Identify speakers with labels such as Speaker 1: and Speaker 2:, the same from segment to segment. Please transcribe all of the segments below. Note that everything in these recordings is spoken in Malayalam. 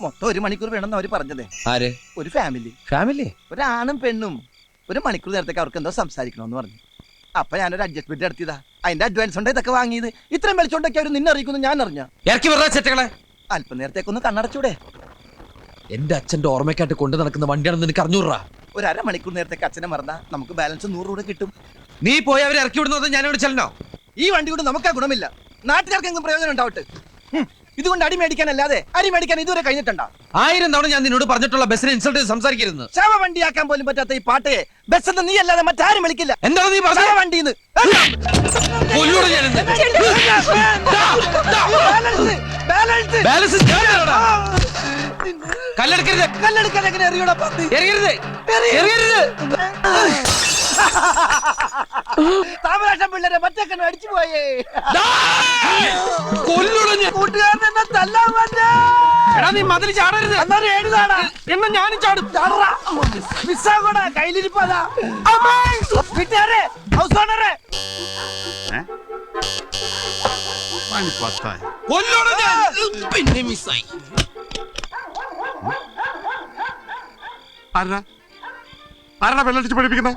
Speaker 1: മൊത്തം ഒരു മണിക്കൂർ വേണമെന്ന് അവർ പറഞ്ഞത്.
Speaker 2: ആര്?
Speaker 1: ഒരു ഫാമിലി
Speaker 2: ഫാമിലി
Speaker 1: ഒരാണും പെണ്ണും. ഒരു മണിക്കൂർ നേരത്തേക്ക് അവർക്ക് എന്തോ സംസാരിക്കണമെന്ന് പറഞ്ഞു. അപ്പൊ ഞാനൊരു അഡ്ജസ്റ്റ്മെന്റ് നടത്തിയതാ അതിന്റെ അഡ്വാൻസ് ഉണ്ട് ഇതൊക്കെ വാങ്ങിയത്? ഇത്രയും വിളിച്ചോണ്ടൊക്കെ അവർ നിന്നെ അറിയിക്കുന്നു ഞാൻ അറിഞ്ഞ.
Speaker 2: ഇറക്കി വിടുന്ന ചെറ്റകളെ.
Speaker 1: അല്പം നേരത്തേക്കൊന്ന് കണ്ണടച്ചൂടെ.
Speaker 2: എന്റെ അച്ഛന്റെ ഓർമ്മയ്ക്കായിട്ട് കൊണ്ടു നടക്കുന്ന വണ്ടിയാണെന്ന് എനിക്ക് അറിഞ്ഞൂറാ
Speaker 1: ഒരു അര മണിക്കൂർ നേരത്തേക്ക് അച്ഛനെ മറന്നാ നമുക്ക് ബാലൻസ് നൂറ് രൂപ കിട്ടും.
Speaker 2: നീ പോയി അവരെ ഇറക്കി വിടുന്നത് ഞാനിവിടെ ചെല്ലണോ?
Speaker 1: ഈ വണ്ടി കൊണ്ട് നമുക്ക് ആ ഗുണമില്ല. നാട്ടുകാർക്കെങ്കിലും പ്രയോജനം ഉണ്ടാവട്ടെ. ഇതുകൊണ്ട് അടി മേടിക്കാനല്ലാതെ അരി മേടിക്കാൻ ഇതുവരെ കഴിഞ്ഞിട്ടുണ്ടോ?
Speaker 2: ആയിരം തവണ ഞാൻ നിന്നോട് പറഞ്ഞിട്ടുള്ള ബസ്സിനെ ഇൻസൾട്ട് സംസാരിക്കരുത്.
Speaker 1: ശവ വണ്ടിയാക്കാൻ പോലും പറ്റാത്ത ഈ പാട്ടയെ ബസ് എന്ന് നീ അല്ലാതെ മറ്റാരും വിളിക്കില്ല.
Speaker 2: എന്താണ് നീ പറഞ്ഞ?
Speaker 1: വണ്ടിന്ന്. ബാലൻസ്.
Speaker 2: കല്ലെടുക്കരുത്.
Speaker 1: കല്ലെടുക്കാൻ എങ്ങനെ എറിയണ പന്തി
Speaker 2: എറിയരുത്. എറിയരുത്.
Speaker 1: താമരാശം പിള്ളേരെ മറ്റേ അടിച്ചു പോയേ.
Speaker 2: കൊല്ലൂടെ ഞാൻ
Speaker 1: കൂട്ടുകാരൻ എന്നെ തല്ലാൻ പറ്റാ
Speaker 2: എടാ നീ മതിൽ ചാടരുത്.
Speaker 1: അന്നേരം എഴുതാടാ?
Speaker 2: എന്നാ ഞാനും ചാടും.
Speaker 1: ചാടറാ മിസ്സാകൂടാ കയ്യിലിരിപ്പതാ. വീട്ടുകാരെ ഹൗസ് ഓണറെ.
Speaker 2: പിന്നെ മിസ്സായി.
Speaker 3: ആരാ? ആരാ വെള്ളടിച്ച് പഠിപ്പിക്കുന്നേ?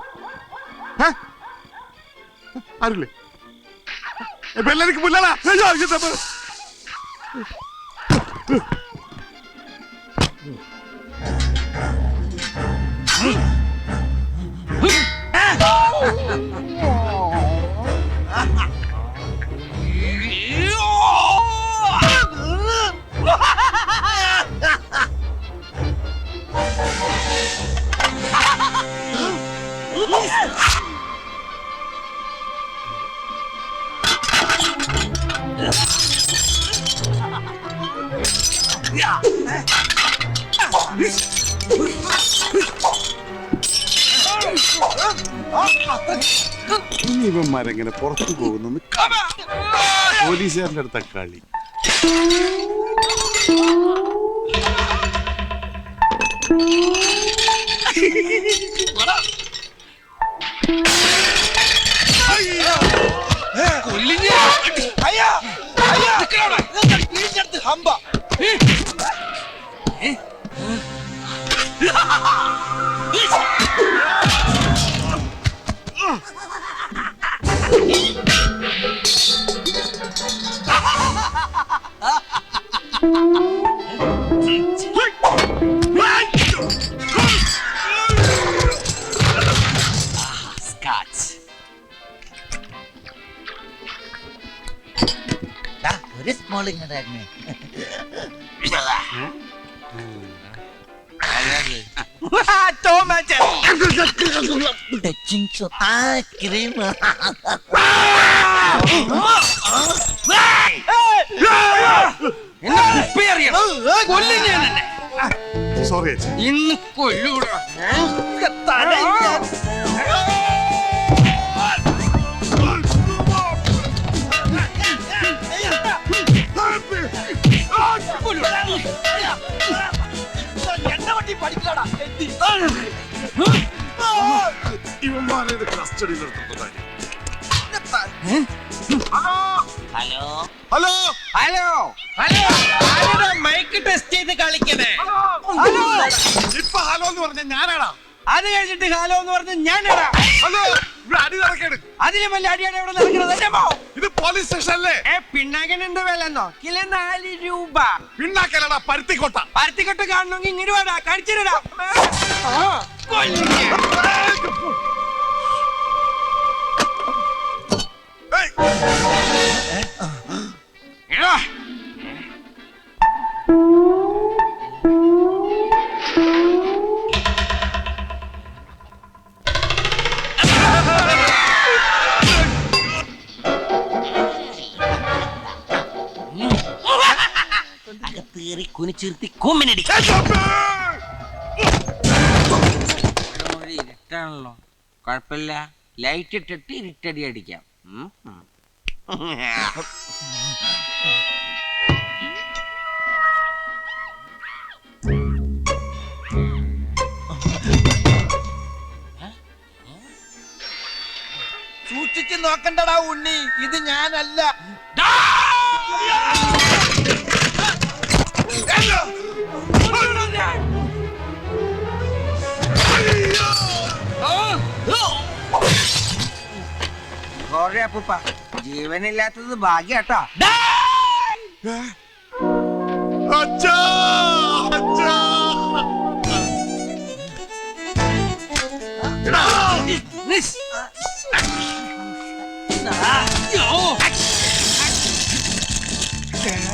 Speaker 3: ആരില്ലേ വെള്ളടിക്ക് പുല്ലാടാ അയ്യോ, ഇതെന്താ? പോലീസുകാരന്റെ അടുത്ത കളി.
Speaker 1: അയ്യാ അയ്യാ വീടിനടുത്ത് ഹമ്പ ഒരു സ്മോൾ ഇങ്ങോട്ടായിരുന്നു ടച്ചിങ് ആ ക്രീം
Speaker 2: ഇപ്പൊ കൊല്ലും ഞാൻ. നിന്നെ.
Speaker 3: സോറി ചേച്ചി.
Speaker 2: ഇന്ന് കൊല്ലൂടാ.
Speaker 1: പഠിക്കലാടാ. എത്തി
Speaker 3: ഇവന്മാരെ കസ്റ്റഡിയിൽ എടുത്തിട്ടുണ്ടായി
Speaker 2: hello? Hello? Hello? Mic test ചെയ്ത് കളിക്കണേ
Speaker 3: ഇപ്പൊ ഹലോ എന്ന് പറഞ്ഞ ഞാനാടാ.
Speaker 2: അത് കഴിഞ്ഞിട്ട് ഹലോ എന്ന് പറഞ്ഞ് ഞാനടാ.
Speaker 3: ഹലോ ഇവിടെ അടി നടക്കേട്
Speaker 2: അതിന് വലിയ അടിയാണ് ഇവിടെ നടക്കുന്നത്. എന്റെ മോ.
Speaker 3: ഇത് പോലീസ് സ്റ്റേഷൻ അല്ലേ?
Speaker 2: ഏ പിണ്ണാക്കൻ എന്ത് വില എന്നോ? കിലോ നാല് രൂപ.
Speaker 3: പിന്നാക്കലടാ പരുത്തിക്കോട്ട.
Speaker 2: പരുത്തിക്കെട്ട് കാണണമെങ്കിൽ ഇങ്ങോട്ട് വേടാ കഴിച്ചിടാ
Speaker 3: ഏയ്,
Speaker 1: അകത്തേറി കുനിച്ചിരുത്തി കൂമ്മിനടി
Speaker 4: ഇരുട്ടാണല്ലോ. കുഴപ്പമില്ല. ലൈറ്റ് ഇട്ടിട്ട് ഇരുട്ടടി അടിക്കാം.
Speaker 1: സൂക്ഷിച്ച് നോക്കണ്ടടാ ഉണ്ണി. ഇത് ഞാനല്ല.
Speaker 4: ജീവനില്ലാത്തത് ഭാഗ്യാട്ടാ.
Speaker 3: അച്ഛാ എടാ,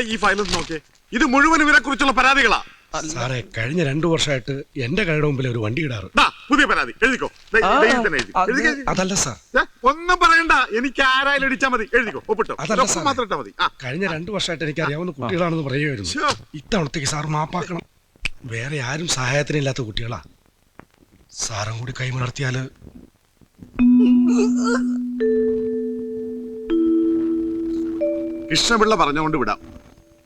Speaker 3: ഈ ഫയലും നോക്കിയേ. ഇത് മുഴുവൻ ഇവരെ കുറിച്ചുള്ള പരാതികളാ
Speaker 5: സാറേ കഴിഞ്ഞ രണ്ടു വർഷമായിട്ട് എന്റെ കടയുടെ മുമ്പിൽ ഒരു വണ്ടി ഇടാറ്.
Speaker 3: ദാ, പുതിയ പരാതി. എഴുതിക്കോ. ദേ,
Speaker 6: ആ,
Speaker 3: ദേ, ഇതിൽ തന്നെ എഴുതി.
Speaker 6: അത്
Speaker 3: എഴുതിക്കോ, എഴുതിക്കോ.
Speaker 5: അതല്ല സാർ.
Speaker 3: ദേ, ഒന്നും പറയണ്ട. എനിക്ക് ആരായാലും ഇടിച്ചാ മതി. എഴുതിക്കോ. ഒപ്പിട്ടോ.
Speaker 5: അതല്ല
Speaker 3: ഒപ്പ്
Speaker 5: സാറേ.
Speaker 3: മാത്രം ഇട്ടാ മതി. ആ.
Speaker 5: കഴിഞ്ഞ രണ്ടു വർഷമായിട്ട് എനിക്ക് അറിയാവുന്ന കുട്ടികളാണെന്ന് പറയുമായിരുന്നു
Speaker 3: ശ്ശോ.
Speaker 5: ഇത്തവണത്തേക്ക് സാർ മാപ്പാക്കണം. വേറെ ആരും സഹായത്തിനില്ലാത്ത കുട്ടികളാ. സാറും കൂടി കൈമലർത്തിയാൽ
Speaker 3: കൃഷ്ണപിള്ള പറഞ്ഞുകൊണ്ട് വിടാം.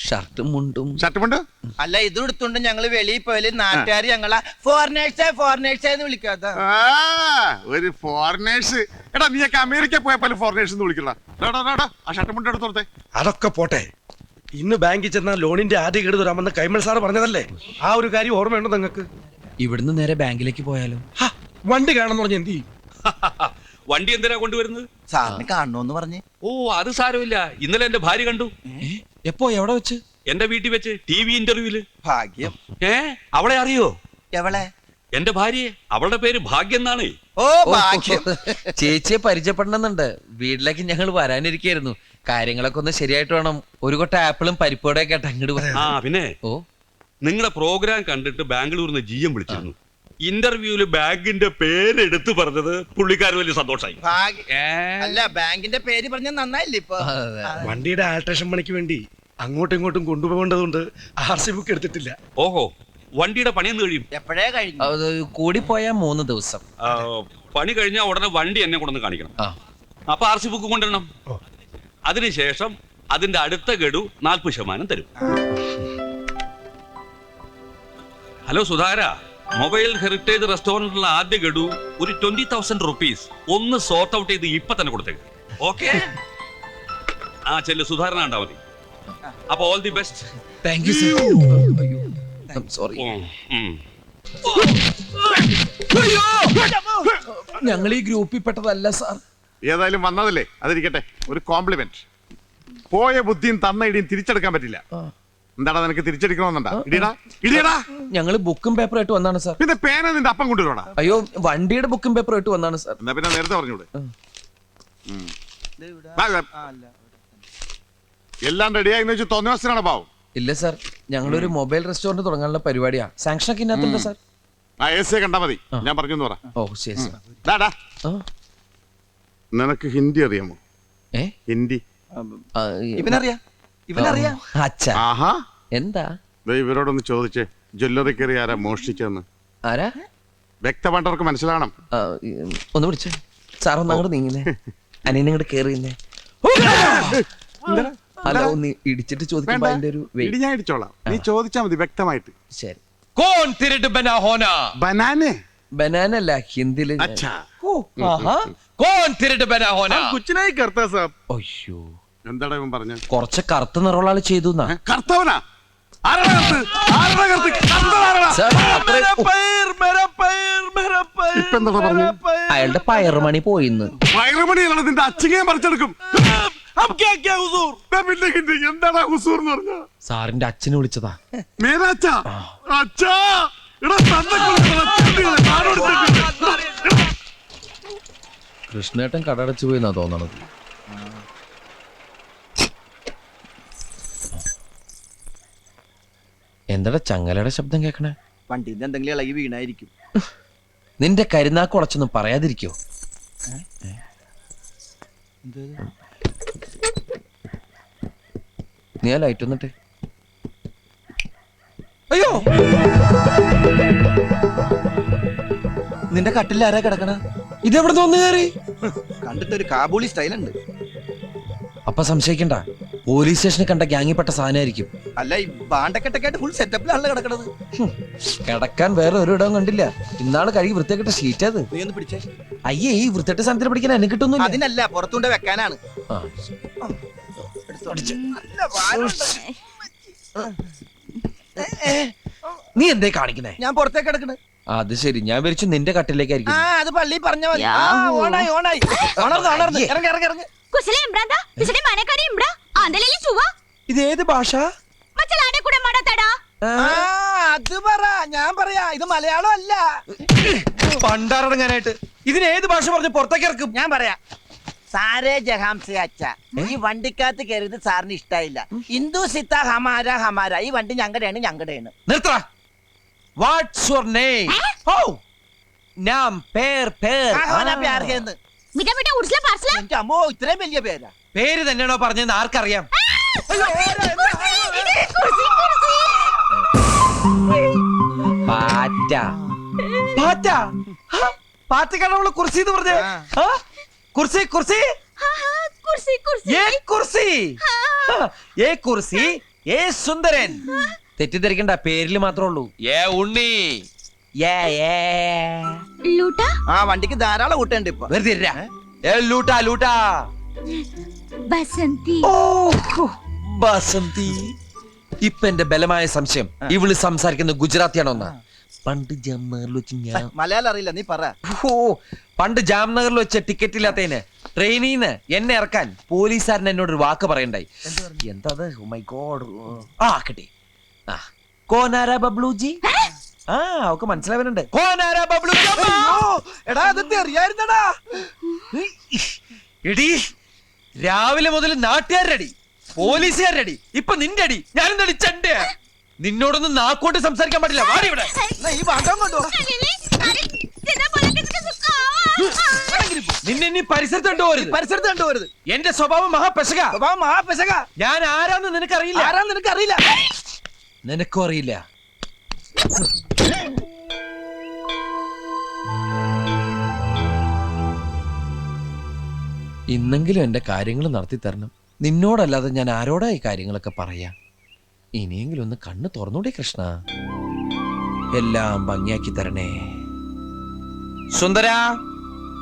Speaker 6: ഷർട്ടും മുണ്ടും.
Speaker 3: ഷർട്ടുമുണ്ട്
Speaker 1: അല്ല ഇത് എടുത്തോണ്ട് ഞങ്ങൾ വെളിയിൽ പോയാൽ നാട്ടുകാർ ഞങ്ങളെ ഫോറിനേഴ്സ് ഫോറിനേഴ്സ് എന്ന് വിളിക്കാത്ത
Speaker 3: ആ, ഒരു ഫോറിനേഴ്സ് എടാ നീയൊക്കെ അമേരിക്ക പോയപ്പോൾ ഫോറിനേഴ്സ് എന്ന് വിളിക്കണ്ട. ആ ഷർട്ടുമുണ്ട് എടുത്തോർത്തെ
Speaker 5: അതൊക്കെ പോട്ടെ. ഇന്ന് ബാങ്കിൽ ചെന്ന ലോണിന്റെ ആദ്യ കേട് തരാമെന്ന് കൈമൾ സാറ് പറഞ്ഞതല്ലേ? ആ ഒരു കാര്യം ഓർമ്മയുണ്ടോ നിങ്ങൾക്ക്?
Speaker 6: ഇവിടുന്ന് നേരെ ബാങ്കിലേക്ക് പോയാലോ?
Speaker 5: ഹ, വണ്ടി കാണാന്ന് പറഞ്ഞ എന്ത് ചെയ്യും?
Speaker 7: വണ്ടി എന്തിനാ കൊണ്ടുവരുന്നത്?
Speaker 1: സാറിന് കാണണോന്ന് പറഞ്ഞേ.
Speaker 7: ഓ അത് സാരമില്ല. ഇന്നലെ എന്റെ ഭാര്യ കണ്ടു?
Speaker 6: എപ്പോ എവിടെ വെച്ച്?
Speaker 7: എന്റെ വീട്ടിൽ വെച്ച് ടി വി ഇന്റർവ്യൂൽ.
Speaker 1: ഭാഗ്യം.
Speaker 7: ഏ? അവളെ അറിയോ?
Speaker 1: എവളെ?
Speaker 7: എന്റെ ഭാര്യയെ. അവളുടെ പേര് ഭാഗ്യം എന്നാണ്.
Speaker 1: ഓ ഭാഗ്യം.
Speaker 6: ചേച്ചിയെ പരിചയപ്പെടണമെന്നുണ്ട്. വീട്ടിലേക്ക് ഞങ്ങൾ വരാനിരിക്കായിരുന്നു. കാര്യങ്ങളൊക്കെ ഒന്ന് ശരിയായിട്ട് വേണം. ഒരു കൊട്ട ആപ്പിളും പരിപ്പോടെ ഒക്കെ അങ്ങോട്ട്
Speaker 7: ആ പിന്നെ?
Speaker 6: ഓ.
Speaker 7: നിങ്ങളുടെ പ്രോഗ്രാം കണ്ടിട്ട് ബാംഗ്ലൂരിൽ നിന്ന് ജി എം വിളിച്ചിരുന്നു. ഇന്റർവ്യൂൽ ബാങ്കിന്റെ പേര് എടുത്തു പറഞ്ഞത് പുള്ളിക്കാർ വലിയ സന്തോഷമായി
Speaker 1: ഭാഗ്യം. അല്ല ബാങ്കിന്റെ പേര് പറഞ്ഞ നന്നായില്ലേ ഇപ്പൊ?
Speaker 5: വണ്ടിയുടെ ആൾട്രേഷൻ പണിക്ക് വേണ്ടി അങ്ങോട്ടും ഇങ്ങോട്ടും കൊണ്ടുപോകേണ്ടതുകൊണ്ട് ആർ സി ബുക്ക് എടുത്തിട്ടില്ല.
Speaker 7: ഓഹോ വണ്ടിയുടെ പണിയെന്ന് കഴിയും.
Speaker 1: എപ്പോഴേ കഴിഞ്ഞു?
Speaker 6: അത് പോയാൽ മൂന്ന് ദിവസം.
Speaker 7: ആ, പണി കഴിഞ്ഞാൽ ഉടനെ വണ്ടി എന്നെ കൊണ്ടൊന്ന് കാണിക്കണം.
Speaker 6: ആ.
Speaker 7: അപ്പൊ ആർ സി ബുക്ക് കൊണ്ടുവരണം.
Speaker 5: ഓ.
Speaker 7: അതിനുശേഷം അതിന്റെ അടുത്ത ഗഡു നാൽപ്പത് ശതമാനം തരും. ഹലോ സുധാര മൊബൈൽ ഹെറിറ്റേജ് റെസ്റ്റോറന്റിലുള്ള ആദ്യ ഗഡു ഒരു ട്വന്റി തൗസൻഡ് റുപ്പീസ് ഒന്ന് സോർട്ട് ഔട്ട് ചെയ്ത് ഇപ്പൊ തന്നെ കൊടുത്തേക്ക്. ഓക്കെ? ആ ചെല്ലു സുധാരണ ഉണ്ടാവും മതി. അപ്പൊ all the best
Speaker 6: thank you sir sorry ഞങ്ങൾ ഈ ഗ്രൂപ്പിൽ പെട്ടതല്ല സാർ
Speaker 3: ഏതായാലും വന്നതല്ലേ? അതിരിക്കട്ടെ. ഒരു കോംപ്ലിമെന്റ് പോയ ബുദ്ധിയും തന്ന ഇടിയും തിരിച്ചെടുക്കാൻ പറ്റില്ല. എന്താടാ നിനക്ക് തിരിച്ചെടുക്കണമെന്നുണ്ടാ? ഇടിയടാ ഇടിയടാ.
Speaker 6: ഞങ്ങൾ ബുക്കും പേപ്പറുമായിട്ട് വന്നാണ് സാർ
Speaker 3: പിന്നെ പേന നിന്റെ അപ്പം കൊണ്ടുവരണോടാ
Speaker 6: അയ്യോ വണ്ടിയുടെ ബുക്കും പേപ്പറുമായിട്ട് വന്നാണ് സാർ
Speaker 3: എന്നാ പിന്നെ നേരത്തെ പറഞ്ഞൂടെ. എല്ലാം റെഡിയായി വെച്ച് തോന്നിവസനാണ് പാവം.
Speaker 6: ഇല്ല സാർ ഞങ്ങളൊരു മൊബൈൽ റെസ്റ്റോറന്റ് തുടങ്ങാനുള്ള പരിപാടിയാ. സാങ്ഷൻ ഒക്കെ ഇന്നത്തുണ്ട് സാർ.
Speaker 3: ആ എ സി കണ്ടാ മതി. ഞാൻ പറഞ്ഞു പറ.
Speaker 6: ഓ ശരി സാർ
Speaker 3: ഡാ, ഡാ.
Speaker 6: ആ,
Speaker 3: നിനക്ക് ഹിന്ദി അറിയാമോ?
Speaker 6: ഏ?
Speaker 3: ഹിന്ദി.
Speaker 6: ആ,
Speaker 1: ഇവനറിയാ? ഇവനറിയാ?
Speaker 6: അച്ഛാ.
Speaker 3: ആഹാ.
Speaker 6: എന്താ?
Speaker 3: ദേ ഇവരോടൊന്ന് ചോദിച്ചേ. ജ്വല്ലറി കയറി ആരാ മോഷ്ടിച്ചെന്ന്
Speaker 6: ആരാ?
Speaker 3: വ്യക്തമായിട്ടവർക്ക് മനസ്സിലാണം
Speaker 6: ആ, ഈ, ഒന്ന് വിളിച്ചേ. സാർ ഒന്ന് അങ്ങോട്ട് നീങ്ങില്ലേ? അനിയനെ ഇങ്ങോട്ട് കേറിയില്ലേ?
Speaker 3: എന്താടാ? നീ
Speaker 6: ഒന്ന് ഇടിച്ചിട്ട് ചോദിക്കുമ്പോ അതിന്റെ ഒരു weight.
Speaker 3: ഇടി ഞാൻ ഇടിച്ചോളാം. നീ ചോദിച്ചാ മതി വ്യക്തമായിട്ട്.
Speaker 6: ശരി. കോൺ തിരട്ട് ബനാ ഹോന
Speaker 3: ബനാനെ?
Speaker 6: ബനാന അല്ല ഹിന്ദിയിൽ ഞാൻ-
Speaker 3: അച്ഛാ.
Speaker 6: ഓ, ആഹാ.
Speaker 3: കുച്ചിനായി കർത്താ സാബ്
Speaker 6: അയ്യോ.
Speaker 3: എന്താടാ ഇവൻ പറഞ്ഞ?
Speaker 6: കുറച്ച് കറുത്ത നിറമുള്ള ആൾ ചെയ്തു എന്നാ.
Speaker 3: കർത്തവനാ ആരുടെ കർത്ത് ആരുടെ കർത്ത് കർത്തനാരടാ?
Speaker 6: സാർ, അത്രയും- ഉഫ്,
Speaker 3: ഇപ്പൊ എന്താടാ പറഞ്ഞു?
Speaker 6: അയാളുടെ പയറുമണി പോയിന്ന്.
Speaker 3: പയറുമണി നിന്റെ അച്ഛനെ പറിച്ചെടുക്കും. എന്താടാ ഹുസൂർ എന്ന് പറഞ്ഞ?
Speaker 6: സാറിന്റെ അച്ഛനെ വിളിച്ചതാ.
Speaker 3: അച്ഛാ.
Speaker 6: കൃഷ്ണേട്ടൻ കടടച്ചു പോയിന്നാ തോന്നണത്. എന്താടാ ചങ്ങലയുടെ ശബ്ദം കേക്കണേ?
Speaker 1: വണ്ടിന്റെ എന്തെങ്കിലും ഇളകി വീണായിരിക്കും.
Speaker 6: നിന്റെ കരുനാക്കുളച്ചൊന്നും പറയാതിരിക്കോ? നീ ആ ലൈറ്റ് വന്നിട്ടെ. അയ്യോ!
Speaker 1: നിന്റെ കട്ടിൽ ആരാ കിടക്കണ?
Speaker 6: ഇതെവിടെ തോന്നു കയറി?
Speaker 1: കണ്ടിട്ട് ഒരു കാബൂളി സ്റ്റൈൽ ഉണ്ട്.
Speaker 6: അപ്പൊ സംശയിക്കണ്ട. പോലീസ് സ്റ്റേഷനിൽ കണ്ട ഗ്യാങ്ങിപ്പെട്ട സാധനമായിരിക്കും.
Speaker 1: അല്ല ഈ ബാണ്ടക്കെട്ടൊക്കെ ആയിട്ട് ഫുൾ സെറ്റപ്പിലാണല്ലോ കിടക്കണത്.
Speaker 6: കിടക്കാൻ വേറെ ഒരു ഇടവും കണ്ടില്ല. ഇന്നാൾ കഴുകി വൃത്തിയാക്കിട്ട ഷീറ്റ് അത്.
Speaker 1: നീ ഒന്ന് പിടിച്ചേ.
Speaker 6: അയ്യേ ഈ വൃത്തിയായിട്ട് സാധനത്തിൽ പിടിക്കാൻ എനിക്ക് കിട്ടുന്നു
Speaker 1: അതിനല്ല പുറത്തുകൊണ്ട് വെക്കാനാണ്.
Speaker 6: ആ. നീ എന്തേ കാണിക്കണേ
Speaker 1: ഞാൻ പുറത്തേക്ക് കിടക്കണ്
Speaker 6: അത് ശരി ഞാൻ വിരിച്ചു നിന്റെ
Speaker 1: ആ
Speaker 6: കട്ടിലേക്കായിരിക്കും
Speaker 1: അത് പള്ളി പറഞ്ഞ മതി ആ, ഓണായി ഓണായി ഉണർന്ന് ഉണർന്ന് ഇറങ്ങി ഇറങ്ങി ഇറങ്ങി
Speaker 8: ಕುಸಲೆ ಎಂಬ್ರಾದ ಬಿಸಡೆ ಮನೆ ಕಡೆ ಎಂಬ್ರ ಆಂದಲೆಲ್ಲಿ ಚುವ
Speaker 6: ഇത് ഏത് ഭാഷ
Speaker 8: ಮಚ್ಚಲಾಡೆ ಕೂಡ ಮಾಡತಾಡ
Speaker 6: ആ,
Speaker 1: ആ അത് പറ ഞാൻ പറയാ ഇത് മലയാളം അല്ല
Speaker 6: പണ്ടാറടങ്ങാനായിട്ട് ഇതിന് ഏത് ഭാഷ പറഞ്ഞ് പുറത്തേക്ക് ഇറക്കും
Speaker 1: ഞാൻ പറയാ സാരേ ജഹാംസെ അച്ഛ. ഈ വണ്ടിക്കകത്ത് കയറിയത് സാറിന് ഇഷ്ടായില്ല. ഹിന്ദു സിത്ത ഹമാര ഹമാര. ഈ വണ്ടി ഞങ്ങളുടെയാണ് ഞങ്ങളുടെയാണ്.
Speaker 6: നിർത്ത വാട്ട്സ് യുവർ നെയിം ഓ നാം പേർ പേർ.
Speaker 1: അമ്മോ ഇത്ര വലിയ പേരാ.
Speaker 6: പേര് തന്നെയാണോ പറഞ്ഞു ആർക്കറിയാം? പാറ്റ. പാറ്റ? പാറ്റ അവൾ കുറിച്ച് പറഞ്ഞേ?
Speaker 1: कुर्सी
Speaker 6: कुर्सी हाँ, हाँ,
Speaker 8: कुर्सी कुर्सी
Speaker 6: ये कुर्सी हाँ, ये कुर्सी ये സുന്ദരൻ. തെറ്റിദ്ധരിക്കണ്ട പേരിൽ മാത്രമേ ഉള്ളൂ. ഏ ഉണ്ണി. ഏ ഏ.
Speaker 8: ലൂട്ട?
Speaker 1: ആ വണ്ടിക്ക് ധാരാളം കൂട്ടുണ്ട് ഇപ്പൊ.
Speaker 6: വെറുതെ ഇരുരാ. ഏ? ലൂട്ടാ ലൂട്ടാ.
Speaker 8: ബസന്തി.
Speaker 6: ഓ ഹോ, ബസന്തി. ഇപ്പൊ എന്റെ ബലമായ സംശയം. ഇവൾ സംസാരിക്കുന്ന ഗുജറാത്തിയാണോന്നാ? പണ്ട് ജാംനഗറിൽ വെച്ച് ഞാൻ
Speaker 1: മലയാളം അറിയില്ല നീ പറ.
Speaker 6: ഓ പണ്ട് ജാംനഗറിൽ വെച്ച ടിക്കറ്റ് ഇല്ലാത്തതിന് ട്രെയിനിൽ നിന്ന് എന്നെ ഇറക്കാൻ പോലീസുകാരൻ എന്നോട് ഒരു വാക്ക് പറയണ്ടായി. എന്താ മൈ ഗോഡ് ആ കിട്ടി. ആ കോനാര ബബ്ലുജി ആ അവക്ക് മനസ്സിലാവുന്നുണ്ട് കോനാര ബബ്ലുജി
Speaker 1: എടാ അത് അറിയായിരുന്നടാ
Speaker 6: എടി രാവിലെ മുതൽ നാട്ടുകാരുടെ അടി പോലീസുകാരുടെ അടി ഇപ്പൊ നിന്റെ അടി ഞാനെന്താ അടിച്ചണ്ടേ നിന്നോടൊന്നും നാക്കോട്ട് സംസാരിക്കാൻ പറ്റില്ല വാടി ഇവിടെ.
Speaker 1: ഈ ഭാഗം കൊണ്ടുപോ
Speaker 6: നിന്നെ നീ പരിസരത്ത് കണ്ടുപോരുത്
Speaker 1: പരിസരത്ത് കണ്ടുപോരുത്
Speaker 6: എന്റെ സ്വഭാവം മഹാപെശക.
Speaker 1: സ്വഭാവം മഹാപെശക.
Speaker 6: ഞാൻ ആരാന്ന് നിനക്കറിയില്ല.
Speaker 1: ആരാന്ന് നിനക്കറിയില്ല.
Speaker 6: നിനക്കും അറിയില്ല. ഇന്നെങ്കിലും എന്റെ കാര്യങ്ങൾ നടത്തി തരണം നിന്നോടല്ലാതെ ഞാൻ ആരോടാ ഈ കാര്യങ്ങളൊക്കെ പറയാ? ഇനിയെങ്കിലും ഒന്ന് കണ്ണ് തുറന്നൂടെ കൃഷ്ണ. എല്ലാം ഭംഗിയാക്കി തരണേ. സുന്ദര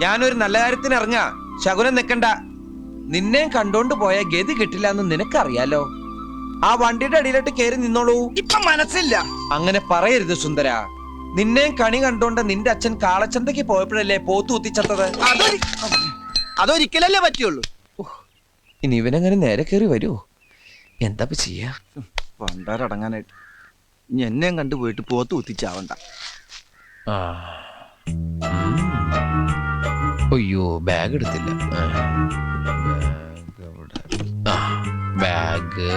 Speaker 6: ഞാനൊരു നല്ല കാര്യത്തിന് ഇറങ്ങാ. ശകുനം നിക്കണ്ട. നിന്നെ കണ്ടോണ്ട് പോയ ഗതി കിട്ടില്ല എന്ന് നിനക്കറിയാലോ? ആ വണ്ടിയുടെ അടിയിലോട്ട് കയറി നിന്നോളൂ.
Speaker 1: ഇപ്പൊ മനസ്സില്ല.
Speaker 6: അങ്ങനെ പറയരുത് സുന്ദര. നിന്നെ കണി കണ്ടോണ്ട് നിന്റെ അച്ഛൻ കാളച്ചന്തയ്ക്ക് പോയപ്പോഴല്ലേ പോത്തു കുത്തിച്ചത്തത്?
Speaker 1: അതൊരി അതൊരിക്കലല്ലേ പറ്റുള്ളൂ?
Speaker 6: ഇനി ഇവനങ്ങനെ നേരെ കയറി വരൂ. എന്താ ചെയ്യാ?
Speaker 1: പണ്ടാരടങ്ങാനായിട്ട് ഇനി എന്നെയും കണ്ടു പോയിട്ട് പോത്ത് കുത്തിച്ചാവണ്ട.
Speaker 6: അയ്യോ ബാഗ് എടുത്തില്ല. ബാഗ്?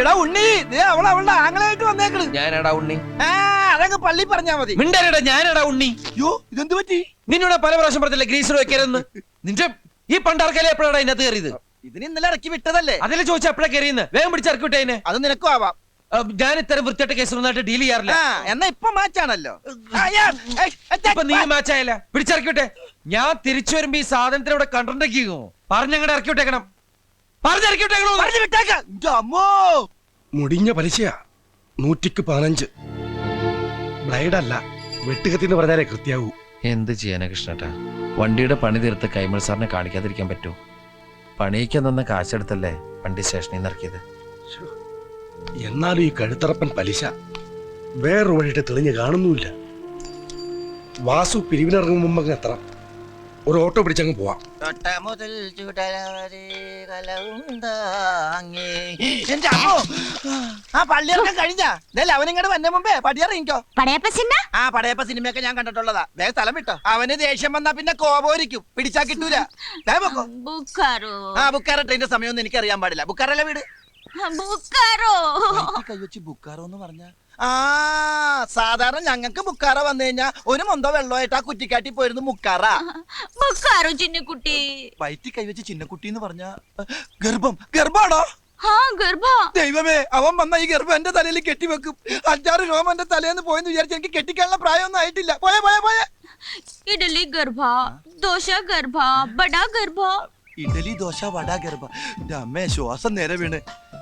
Speaker 1: എടാ ഉണ്ണി അവളെ അവളുടെ ആങ്ങളായിട്ട് വന്നേക്കണ്.
Speaker 6: ഞാനടാ ഉണ്ണി.
Speaker 1: ആ. അതങ്ങ് പള്ളി പറഞ്ഞാ മതി.
Speaker 6: മിണ്ടരടാ ഞാനടാ ഉണ്ണി.
Speaker 1: അയ്യോ ഇതെന്ത് പറ്റി?
Speaker 6: നിന്നോട് പല പ്രാവശ്യം പറഞ്ഞില്ല ഗ്രീസർ വെക്കരുതെന്ന് നിന്റെ ഈ പണ്ടാർക്കല്ലേ എപ്പോഴാണ് ഇതിനകത്ത് കയറിയത്?
Speaker 1: ഇതിന് ഇന്നലെ ഇറക്കി വിട്ടതല്ലേ?
Speaker 6: അതിലെ ചോദിച്ചാ എപ്പോഴാ കയറിയെന്ന്? വേഗം പിടിച്ച് ഇറക്കി വിട്ടേനെ.
Speaker 1: അത് നിനക്കും ആവാം
Speaker 6: ഞാൻ ഇത്തരം വൃത്തിയായിട്ട് കേസ് നന്നായിട്ട് ഡീൽ ചെയ്യാറില്ല.
Speaker 1: ആ എന്നാ ഇപ്പൊ മാച്ചാണല്ലോ
Speaker 6: ഇപ്പൊ നീ മാച്ച് ആയല്ല? പിടിച്ചിറക്കി വിട്ടെ. ഞാൻ തിരിച്ചു വരുമ്പോ ഈ സാധനത്തിന് ഇവിടെ കണ്ടിട്ടേക്കോ പറഞ്ഞങ്ങടെ ഇറക്കി വിട്ടേക്കണം. പറഞ്ഞിറക്കി വിട്ടേക്കണോ
Speaker 1: പറഞ്ഞു വിട്ടേക്കാം.
Speaker 5: മുടിഞ്ഞ പലിശയാ. നൂറ്റിക്ക് പതിനഞ്ച്. ബ്ലൈഡല്ല. വെട്ടുകത്തി എന്ന് പറഞ്ഞാലേ കൃത്യാവൂ.
Speaker 6: എന്ത് ചെയ്യാനാ കൃഷ്ണേട്ടാ? വണ്ടിയുടെ പണി തീർത്ത് കൈമൾ സാറിനെ കാണിക്കാതിരിക്കാൻ പറ്റൂ. പണിയിക്കാൻ തന്ന കാശെടുത്തല്ലേ വണ്ടി സ്റ്റേഷനിൽ നിന്ന് ഇറക്കിയത്?
Speaker 5: എന്നാലും ഈ കഴുത്തറപ്പൻ പലിശ വേറൊരു വഴിയിട്ട് തെളിഞ്ഞ് കാണുന്നുമില്ല. വാസു പിരിവിനിറങ്ങും മുമ്പ് എത്ര ഒരു ഓട്ടോ പിടിച്ചങ്ങ് പോവാം.
Speaker 1: തൊട്ട മുതൽ ചുടലവരെ കലവുണ്ടാങ്ങി. എന്റെ അമ്മോ! ആ പള്ളിയിറക്കം കഴിഞ്ഞ. അവനിങ്ങോട്ട് വന്ന മുമ്പേ. പടിയറിയിക്കോ
Speaker 8: പടയപ്പ സിന്ന?
Speaker 1: ആ പടയപ്പ സിനിമയൊക്കെ ഞാൻ കണ്ടിട്ടുള്ളതാ. വേഗം സ്ഥലം വിട്ടോ. അവന് ദേഷ്യം വന്നാ പിന്നെ കോപോരിക്കും. പിടിച്ചാ കിട്ടൂല. വേഗം പൊക്കോ.
Speaker 8: ബുക്കാറോ?
Speaker 1: ആ ബുക്കാറ ട്രെയിന്റെ സമയമൊന്നും എനിക്ക് അറിയാൻ പാടില്ല. ബുക്കാറല്ലേ വീട്?
Speaker 8: ബുക്കാറോ?
Speaker 1: കൈവച്ച് ബുക്കാറോ എന്ന് പറഞ്ഞ ആ സാധാരണ ഞങ്ങൾക്ക് മുക്കാറ വന്നു കഴിഞ്ഞാ ഒരു മൊന്തോ വെള്ളമായിട്ട് ആ കുറ്റിക്കാട്ടി പോയിരുന്നു മുക്കാറ.
Speaker 8: മുക്കാറോ ചിന്നക്കുട്ടി?
Speaker 1: വയറ്റി കൈവച്ച് ചിന്നക്കുട്ടി എന്ന് പറഞ്ഞ ഗർഭം. ഗർഭാണോ? ദൈവമേ അവൻ വന്ന ഈ ഗർഭം എന്റെ തലയിൽ കെട്ടിവെക്കും. അഞ്ചാറ് രോമം എന്റെ തലേന്ന് പോയെന്ന് വിചാരിച്ച് എനിക്ക് കെട്ടിക്കാനുള്ള പ്രായമൊന്നും ആയിട്ടില്ല. പോയെ പോയെ പോയെ.
Speaker 8: ഇഡലി ഗർഭ ദോശ ഗർഭ ബടാ ഗർഭ.
Speaker 1: ഇഡലി ദോശ വട ഗർഭ. ശ്വാസം നേരെ വീണ്.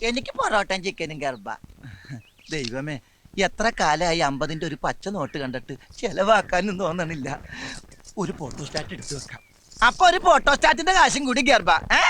Speaker 1: എനിക്ക് പൊറോട്ടയും ചിക്കനും ഗർഭ ദൈവമേ എത്ര കാലമായി അമ്പതിന്റെ ഒരു പച്ച നോട്ട് കണ്ടിട്ട് ചെലവാക്കാനും തോന്നണില്ല. ഒരു ഫോട്ടോ സ്റ്റാറ്റ് എടുത്തു വെക്കാം. അപ്പൊ ഒരു ഫോട്ടോ സ്റ്റാറ്റിന്റെ കാശും കൂടി ഗർഭ ഏ?